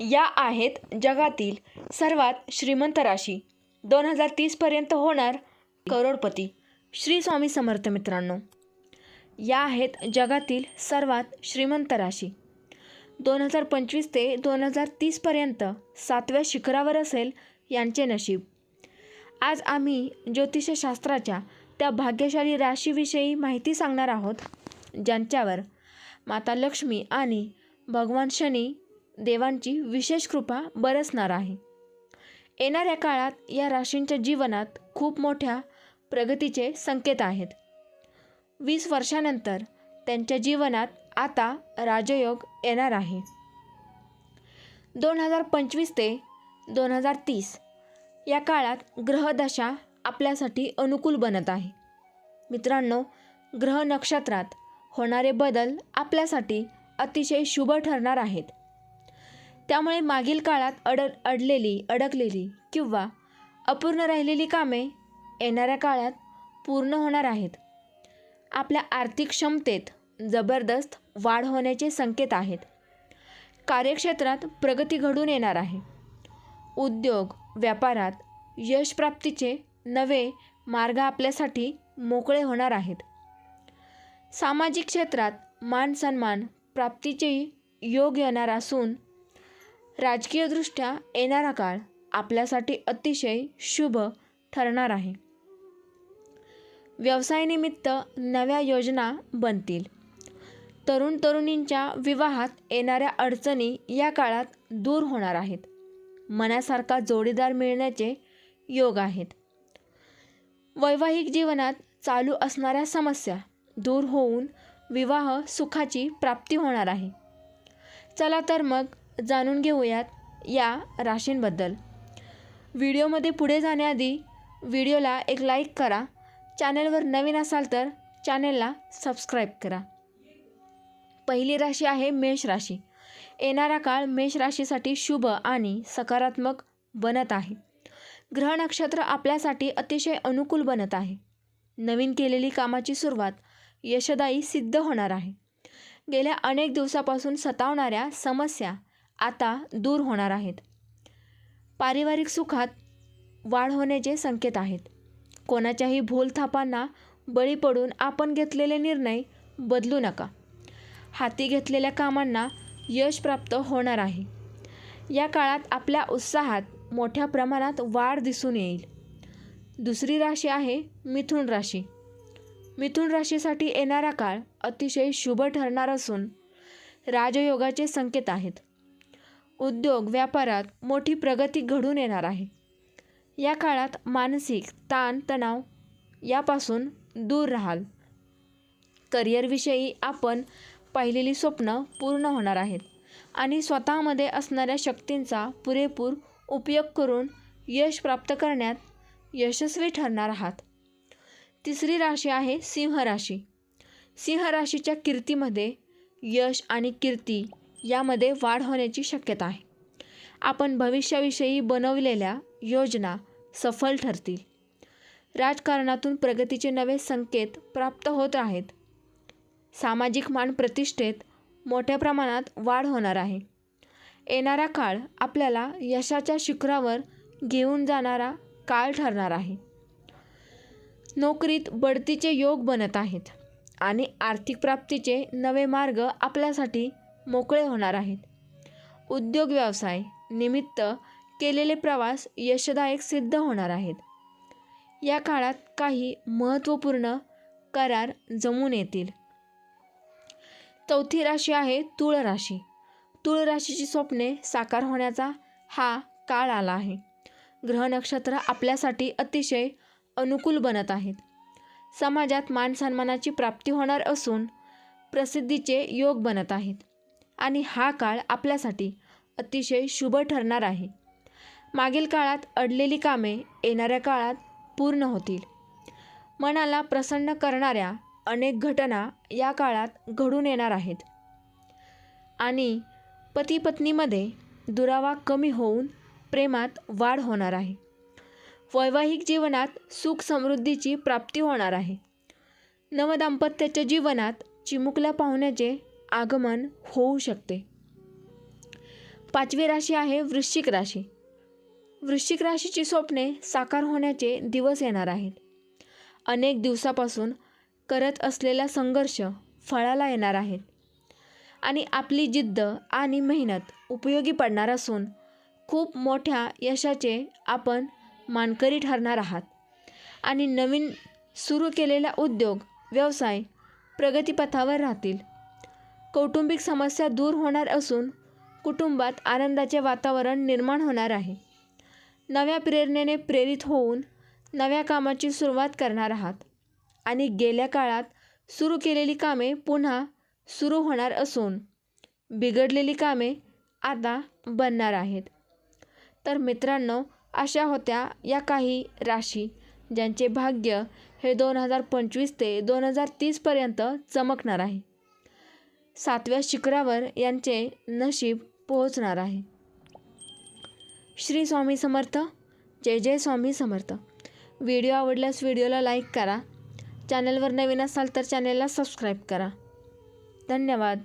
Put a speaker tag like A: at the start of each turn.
A: या आहेत जगातील सर्वात श्रीमंत राशी. दोन हजार तीसपर्यंत होणार करोडपती. श्री स्वामी समर्थ मित्रांनो या आहेत जगातील सर्वात श्रीमंत राशी. दोन हजार पंचवीस ते दोन हजार तीसपर्यंत सातव्या शिखरावर असेल यांचे नशीब. आज आम्ही ज्योतिषशास्त्राच्या त्या भाग्यशाली राशीविषयी माहिती सांगणार आहोत ज्यांच्यावर माता लक्ष्मी आणि भगवान शनी देवांची विशेष कृपा बरसणार आहे. येणाऱ्या काळात या राशींच्या जीवनात खूप मोठ्या प्रगतीचे संकेत आहेत. वीस वर्षानंतर त्यांच्या जीवनात आता राजयोग येणार आहे. दोन हजार पंचवीस ते दोन हजार तीस या काळात ग्रहदशा आपल्यासाठी अनुकूल बनत आहे. मित्रांनो ग्रह नक्षत्रात होणारे बदल आपल्यासाठी अतिशय शुभ ठरणार आहेत. त्यामुळे मागील काळात अड अडलेली अडकलेली किंवा अपूर्ण राहिलेली कामे येणाऱ्या काळात पूर्ण होणार आहेत. आपल्या आर्थिक क्षमतेत जबरदस्त वाढ होण्याचे संकेत आहेत. कार्यक्षेत्रात प्रगती घडून येणार आहे. उद्योग व्यापारात यशप्राप्तीचे नवे मार्ग आपल्यासाठी मोकळे होणार आहेत. सामाजिक क्षेत्रात मान सन्मान प्राप्तीचेही योग येणार असून राजकीयदृष्ट्या येणारा काळ आपल्यासाठी अतिशय शुभ ठरणार आहे. व्यवसायानिमित्त नव्या योजना बनतील. तरुण तरुणींच्या विवाहात येणाऱ्या अडचणी या काळात दूर होणार आहेत. मनासारखा जोडीदार मिळण्याचे योग आहेत. वैवाहिक जीवनात चालू असणाऱ्या समस्या दूर होऊन विवाह सुखाची प्राप्ती होणार आहे. चला तर मग जाणून घेऊयात या राशींबद्दल. व्हिडिओमध्ये पुढे जाण्याआधी व्हिडिओला एक लाईक करा. चॅनलवर नवीन असाल तर चॅनलला सबस्क्राईब करा. पहिली राशी आहे मेष राशी. येणारा काळ मेष राशीसाठी शुभ आणि सकारात्मक बनत आहे. ग्रह नक्षत्र आपल्यासाठी अतिशय अनुकूल बनत आहे. नवीन केलेली कामाची सुरुवात यशदायी सिद्ध होणार आहे. गेल्या अनेक दिवसापासून सतावणाऱ्या समस्या आता दूर होणार आहेत. पारिवारिक सुखात वाढ होण्याचे संकेत आहेत. कोणाच्याही भूलथापांना बळी पडून आपण घेतलेले निर्णय बदलू नका. हाती घेतलेल्या कामांना यश प्राप्त होणार आहे. या काळात आपल्या उत्साहात मोठ्या प्रमाणात वाढ दिसून येईल. दुसरी राशी आहे मिथुन राशी. मिथुन राशीसाठी येणारा काळ अतिशय शुभ ठरणार असून राजयोगाचे संकेत आहेत. उद्योग व्यापारात मोठी प्रगती घडून येणार आहे. या काळात मानसिक ताणतणाव यापासून दूर राहाल. करिअरविषयी आपण पाहिलेली स्वप्न पूर्ण होणार आहेत आणि स्वतःमध्ये असणाऱ्या शक्तींचा पुरेपूर उपयोग करून यश प्राप्त करण्यात यशस्वी ठरणार आहात. तिसरी राशी आहे सिंह राशी. सिंह राशीच्या कीर्तीमध्ये यश आणि कीर्ती यामध्ये वाढ होण्याची शक्यता आहे. आपण भविष्याविषयी बनवलेल्या योजना सफल ठरतील. राजकारणातून प्रगतीचे नवे संकेत प्राप्त होत आहेत. सामाजिक मान प्रतिष्ठेत मोठ्या प्रमाणात वाढ होणार आहे. येणारा काळ आपल्याला यशाच्या शिखरावर घेऊन जाणारा काळ ठरणार आहे. नोकरीत बढतीचे योग बनत आहेत आणि आर्थिक प्राप्तीचे नवे मार्ग आपल्यासाठी मोकळे होणार आहेत. उद्योग व्यवसाय निमित्त केलेले प्रवास यशदायक सिद्ध होणार आहेत. या काळात काही महत्त्वपूर्ण करार जमून येतील. चौथी राशी आहे तुळ राशी. तुळ राशीची स्वप्ने साकार होण्याचा हा काळ आला आहे. ग्रह नक्षत्र आपल्यासाठी अतिशय अनुकूल बनत आहेत. समाजात मानसन्मानाची प्राप्ती होणार असून प्रसिद्धीचे योग बनत आहेत. आणि हा काळ आपल्यासाठी अतिशय शुभ ठरणार आहे. मागील काळात अडलेली कामे येणाऱ्या काळात पूर्ण होतील. मनाला प्रसन्न करणाऱ्या अनेक घटना या काळात घडून येणार आहेत. आणि पती पत्नीमध्ये दुरावा कमी होऊन प्रेमात वाढ होणार आहे. वैवाहिक जीवनात सुख समृद्धीची प्राप्ती होणार आहे. नवदाम्पत्याच्या जीवनात चिमुकल्या पाहुण्याचे आगमन होऊ शकते. पाचवी राशी आहे वृश्चिक राशी. वृश्चिक राशीची स्वप्ने साकार होण्याचे दिवस येणार आहेत. अनेक दिवसापासून करत असलेला संघर्ष फळाला येणार आहेत आणि आपली जिद्द आणि मेहनत उपयोगी पडणार असून खूप मोठ्या यशाचे आपण मानकरी ठरणार आहात. आणि नवीन सुरू केलेला उद्योग व्यवसाय प्रगतीपथावर राहतील. कौटुंबिक समस्या दूर होणार असून कुटुंबात आनंदाचे वातावरण निर्माण होणार आहे. नव्या प्रेरणेने प्रेरित होऊन नव्या कामाची सुरुवात करणार आहात. आणि गेल्या काळात सुरू केलेली कामे पुन्हा सुरू होणार असून बिघडलेली कामे आता बनणार आहेत. तर मित्रांनो अशा होत्या या काही राशी ज्यांचे भाग्य हे दोन हजार पंचवीस ते दोन हजार तीसपर्यंत चमकणार आहे. सातव्या शिखरावर यांचे नशीब पोहोचणार आहे. श्री स्वामी समर्थ. जय जय स्वामी समर्थ. व्हिडिओ आवडल्यास व्हिडिओला लाईक करा. चॅनलवर नवीन असाल तर चॅनलला सबस्क्राईब करा. धन्यवाद.